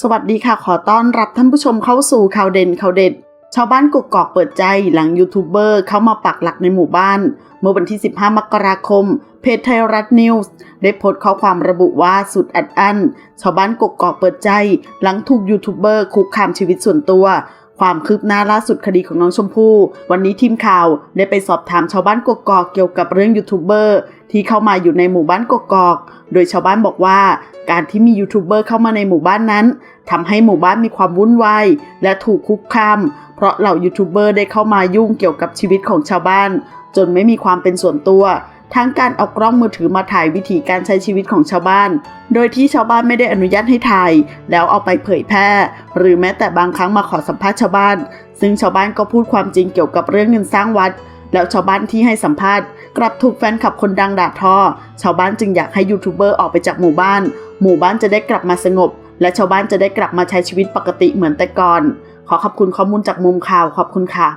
สวัสดีค่ะขอต้อนรับท่านผู้ชมเข้าสู่ข่าวเด่นข่าวเด็ด ชาวบ้านกกอกเปิดใจหลังยูทูบเบอร์เข้ามาปักหลักในหมู่บ้าน เมื่อวันที่ 15 มกราคม เพจไทยรัฐนิวส์ได้โพสต์ข้อความระบุว่าสุดอัดอั้น ชาวบ้านกกอกเปิดใจ หลังถูกยูทูบเบอร์คุกคามชีวิตส่วนตัว ความคืบหน้าล่าสุดคดีของน้องชมพู่ วันนี้ทีมข่าวได้ไปสอบถามชาวบ้านกกอกเกี่ยวกับเรื่องยูทูบเบอร์ที่เข้ามาอยู่ในหมู่บ้านกกอก โดยชาวบ้านบอกว่า การที่มียูทูบเบอร์เข้ามาในหมู่บ้านนั้นทำให้หมู่บ้านมีความวุ่นวายและถูกคุกคาม เพราะเหล่ายูทูบเบอร์ได้เข้ามายุ่งเกี่ยวกับชีวิตของชาวบ้าน จนไม่มีความเป็นส่วนตัว ทั้งการเอากล้องมือถือมาถ่ายวิถีการใช้ชีวิตของชาวบ้าน โดยที่ชาวบ้านไม่ได้อนุญาตให้ถ่าย แล้วเอาไปเผยแพร่ หรือแม้แต่บางครั้งมาขอสัมภาษณ์ชาวบ้าน ซึ่งชาวบ้านก็พูดความจริงเกี่ยวกับเรื่องเงินสร้างวัด แล้วชาวบ้านที่ให้สัมภาษณ์ กลับถูกแฟนคลับคนดังด่าทอ ชาวบ้านจึงอยากให้ยูทูบเบอร์ออกไปจากหมู่บ้าน หมู่บ้านจะได้กลับมาสงบ และชาวบ้านจะได้กลับมาใช้ชีวิตปกติเหมือนแต่ก่อน ขอขอบคุณข้อมูลจากมุมข่าวขอบคุณค่ะ